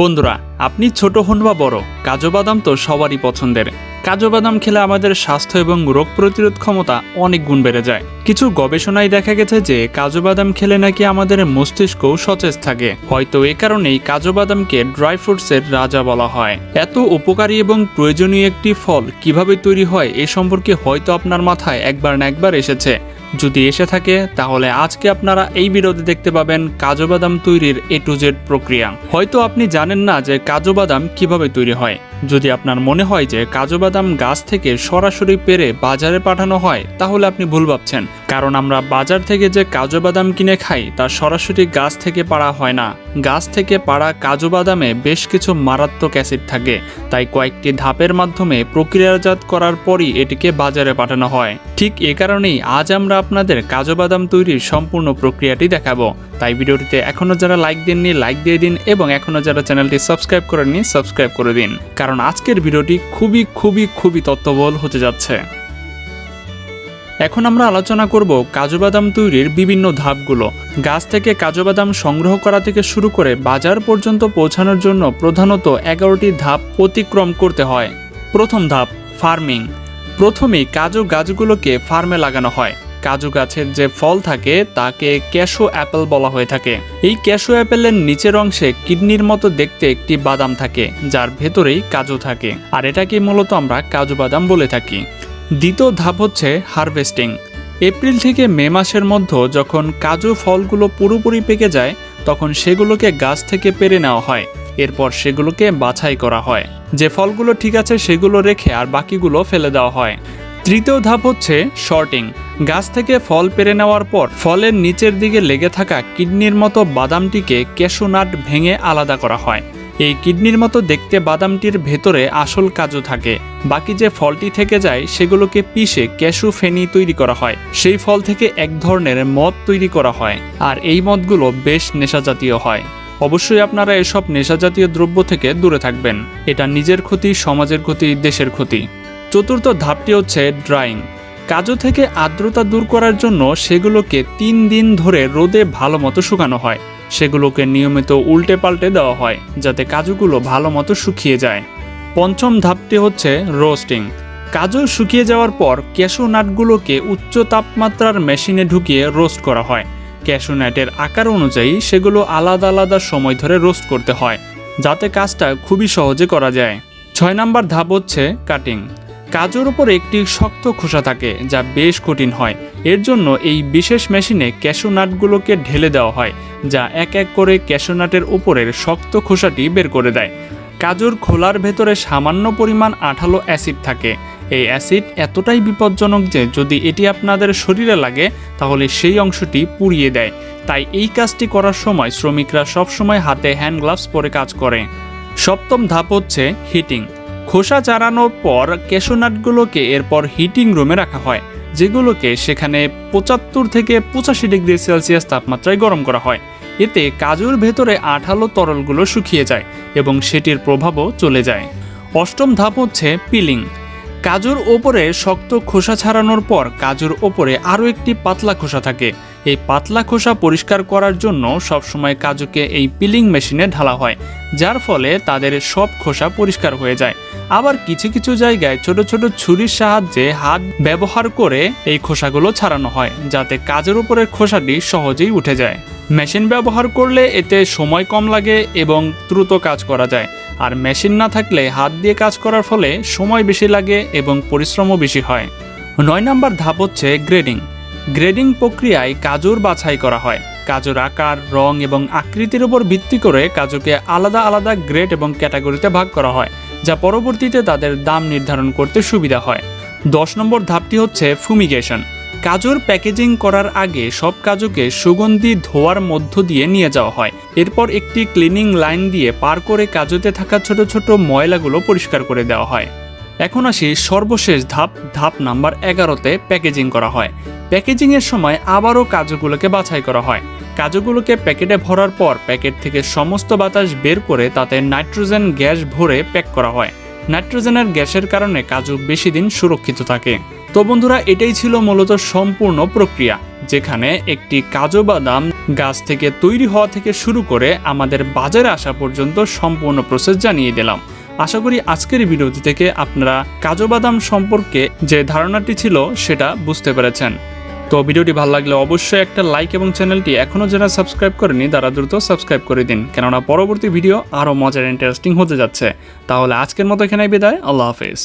বন্ধুরা, আপনি ছোট হন বা বড়, কাজু বাদাম তো সবারই পছন্দের। কাজু বাদাম খেলে আমাদের স্বাস্থ্য এবং রোগ প্রতিরোধ ক্ষমতা অনেক গুণ বেড়ে যায়। কিছু গবেষণায় দেখা গেছে যে, কাজু বাদাম খেলে নাকি আমাদের মস্তিষ্কও সতেজ থাকে। হয়তো এ কারণেই কাজু বাদামকে ড্রাই ফ্রুটসের রাজা বলা হয়। এত উপকারী এবং প্রয়োজনীয় একটি ফল কীভাবে তৈরি হয় এ সম্পর্কে হয়তো আপনার মাথায় একবার না একবার এসেছে। যদি এসে থাকে, তাহলে আজকে আপনারা এই ভিডিওতে দেখতে পাবেন কাজু বাদাম তৈরির এ টু জেড প্রক্রিয়া। হয়তো আপনি জানেন না যে কাজু বাদাম কীভাবে তৈরি হয়। যদি আপনার মনে হয় যে কাজু বাদাম গাছ থেকে সরাসরি পেরে বাজারে পাঠানো হয়, তাহলে আপনি ভুল ভাবছেন। কারণ আমরা বাজার থেকে যে কাজু বাদাম কিনে খাই, তা সরাসরি গাছ থেকে পাড়া হয় না। গাছ থেকে পাড়া কাজু বাদামে বেশ কিছু মারাত্মক অ্যাসিড থাকে। তাই কয়েকটি ধাপের মাধ্যমে প্রক্রিয়াজাত করার পরই এটিকে বাজারে পাঠানো হয়। ঠিক এ কারণেই আজ আমরা আপনাদের কাজু বাদাম তৈরির সম্পূর্ণ প্রক্রিয়াটি দেখাবো। তাই ভিডিওটিতে এখনও যারা লাইক দেননি, লাইক দিয়ে দিন এবং এখনও যারা চ্যানেলটি সাবস্ক্রাইব করেননি, সাবস্ক্রাইব করে দিন। কারণ আজকের ভিডিওটি খুবই খুবই খুবই তত্ত্ববল হতে যাচ্ছে। এখন আমরা আলোচনা করব কাজু বাদাম তৈরির বিভিন্ন ধাপগুলো। গাছ থেকে কাজু বাদাম সংগ্রহ করা থেকে শুরু করে বাজার পর্যন্ত পৌঁছানোর জন্য প্রধানত এগারোটি ধাপ অতিক্রম করতে হয়। প্রথম ধাপ, ফার্মিং। প্রথমেই কাজু গাছগুলোকে ফার্মে লাগানো হয়। কাজু গাছের যে ফল থাকে, তাকে ক্যাশো অ্যাপেল বলা হয়ে থাকে। এই ক্যাশো অ্যাপেলের নিচের অংশে কিডনির মতো দেখতে একটি বাদাম থাকে, যার ভেতরেই কাজু থাকে। আর এটাকে মূলত আমরা কাজু বাদাম বলে থাকি? দ্বিতীয় ধাপ হচ্ছে হারভেস্টিং। এপ্রিল থেকে মে মাসের মধ্যে যখন কাজু ফলগুলো পুরোপুরি পেকে যায়, তখন সেগুলোকে গাছ থেকে পেরে নেওয়া হয়। এরপর সেগুলোকে বাছাই করা হয়। যে ফলগুলো ঠিক আছে, সেগুলো রেখে আর বাকিগুলো ফেলে দেওয়া হয়। তৃতীয় ধাপ হচ্ছে শর্টিং। গাছ থেকে ফল পেরে নেওয়ার পর ফলের নিচের দিকে লেগে থাকা কিডনির মতো বাদামটিকে ক্যাশোনাট ভেঙে আলাদা করা হয়। এই কিডনির মতো দেখতে বাদামটির ভেতরে আসল কাজু থাকে। বাকি যে ফলটি থেকে যায়, সেগুলোকে পিষে ক্যাশু ফেনি তৈরি করা হয়। সেই ফল থেকে এক ধরনের মদ তৈরি করা হয়। আর এই মদগুলো বেশ নেশাজাতীয় হয়। অবশ্যই আপনারা এসব নেশাজাতীয় দ্রব্য থেকে দূরে থাকবেন। এটা নিজের ক্ষতি, সমাজের ক্ষতি, দেশের ক্ষতি। চতুর্থ ধাপটি হচ্ছে ড্রাইং কাজু থেকে আর্দ্রতা দূর করার জন্য সেগুলোকে তিন দিন ধরে রোদে ভালো মতো শুকানো হয়। সেগুলোকে নিয়মিত উল্টে পাল্টে দেওয়া হয়, যাতে কাজুগুলো ভালো মতো শুকিয়ে যায়। পঞ্চম ধাপটি হচ্ছে রোস্টিং কাজু শুকিয়ে যাওয়ার পর ক্যাশু নাটগুলোকে উচ্চ তাপমাত্রার মেশিনে ঢুকিয়ে রোস্ট করা হয়। ক্যাশু নাটের আকার অনুযায়ী সেগুলো আলাদা আলাদা সময় ধরে রোস্ট করতে হয়, যাতে কাজটা খুবই সহজে করা যায়। ছয় নম্বর ধাপ হচ্ছে কাটিং কাজুর উপর একটি শক্ত খোসা থাকে, যা বেশ কঠিন হয়। এর জন্য এই বিশেষ মেশিনে ক্যাশু নাটগুলোকে ঢেলে দেওয়া হয়, যা এক এক করে ক্যাশু নাটের উপরের শক্ত খোসাটি বের করে দেয়। কাজুর খোলার ভেতরে সামান্য পরিমাণ আঠালো অ্যাসিড থাকে। এই অ্যাসিড এতটাই বিপজ্জনক যে, যদি এটি আপনাদের শরীরে লাগে, তাহলে সেই অংশটি পুড়িয়ে দেয়। তাই এই কাজটি করার সময় শ্রমিকরা সবসময় হাতে হ্যান্ড গ্লাভস পরে কাজ করে। সপ্তম ধাপ হচ্ছে হিটিং। খোসা চারানোর পর কেশোনাটগুলোকে এরপর হিটিং রুমে রাখা হয়, যেগুলোকে সেখানে পঁচাত্তর থেকে পঁচাশি ডিগ্রি সেলসিয়াস তাপমাত্রায় গরম করা হয়। এতে কাজুর ভেতরে আঠালো তরলগুলো শুকিয়ে যায় এবং সেটির প্রভাবও চলে যায়। অষ্টম ধাপ হচ্ছে পিলিং কাজুর ওপরে শক্ত খোসা ছাড়ানোর পর কাজুর ওপরে আরও একটি পাতলা খোসা থাকে। এই পাতলা খোসা পরিষ্কার করার জন্য সবসময় কাজুকে এই পিলিং মেশিনে ঢালা হয়, যার ফলে তাদের সব খোসা পরিষ্কার হয়ে যায়। আবার কিছু কিছু জায়গায় ছোট ছোট ছুরির সাহায্যে হাত ব্যবহার করে এই খোসাগুলো ছাড়ানো হয়, যাতে কাজের উপরের খোসাটি সহজেই উঠে যায়। মেশিন ব্যবহার করলে এতে সময় কম লাগে এবং দ্রুত কাজ করা যায়, আর মেশিন না থাকলে হাত দিয়ে কাজ করার ফলে সময় বেশি লাগে এবং পরিশ্রমও বেশি হয়। নয় নম্বর ধাপ হচ্ছে গ্রেডিং। গ্রেডিং প্রক্রিয়ায় কাজুর বাছাই করা হয়। কাজুর আকার, রং এবং আকৃতির উপর ভিত্তি করে কাজুকে আলাদা আলাদা গ্রেড এবং ক্যাটাগরিতে ভাগ করা হয়। যা পরবর্তীতে তাদের দাম নির্ধারণ করতে সুবিধা হয়। দশ নম্বর ধাপটি হচ্ছে ফুমিগেশন কাজুর প্যাকেজিং করার আগে সব কাজুকে সুগন্ধি ধোয়ার মধ্য দিয়ে নিয়ে যাওয়া হয়। এরপর একটি ক্লিনিং লাইন দিয়ে পার করে কাজুতে থাকা ছোট ছোট ময়লাগুলো পরিষ্কার করে দেওয়া হয়। এখন আসি সর্বশেষ ধাপ ধাপ নাম্বার এগারোতে প্যাকেজিং করা হয়। প্যাকেজিংয়ের সময় আবারও কাজুগুলোকে বাছাই করা হয়। কাজুগুলোকে প্যাকেটে ভরার পর প্যাকেট থেকে সমস্ত বাতাস বের করে তাতে নাইট্রোজেন গ্যাস ভরে প্যাক করা হয়। নাইট্রোজেনের গ্যাসের কারণে কাজু বেশি দিন সুরক্ষিত থাকে। তো বন্ধুরা, এটাই ছিল মূলত সম্পূর্ণ প্রক্রিয়া, যেখানে একটি কাজু বাদাম গাছ থেকে তৈরি হওয়া থেকে শুরু করে আমাদের বাজারে আসা পর্যন্ত সম্পূর্ণ প্রসেস জানিয়ে দিলাম। আশা করি আজকের ভিডিওটি থেকে আপনারা কাজু বাদাম সম্পর্কে যে ধারণাটি ছিল সেটা বুঝতে পেরেছেন। তো ভিডিওটি ভালো লাগলে অবশ্যই একটা লাইক এবং চ্যানেলটি এখনও যারা সাবস্ক্রাইব করেনি, তারা দ্রুত সাবস্ক্রাইব করে দিন। কেননা পরবর্তী ভিডিও আরও মজার ইন্টারেস্টিং হতে যাচ্ছে। তাহলে আজকের মতো এখানে বিদায়। আল্লাহ হাফেজ।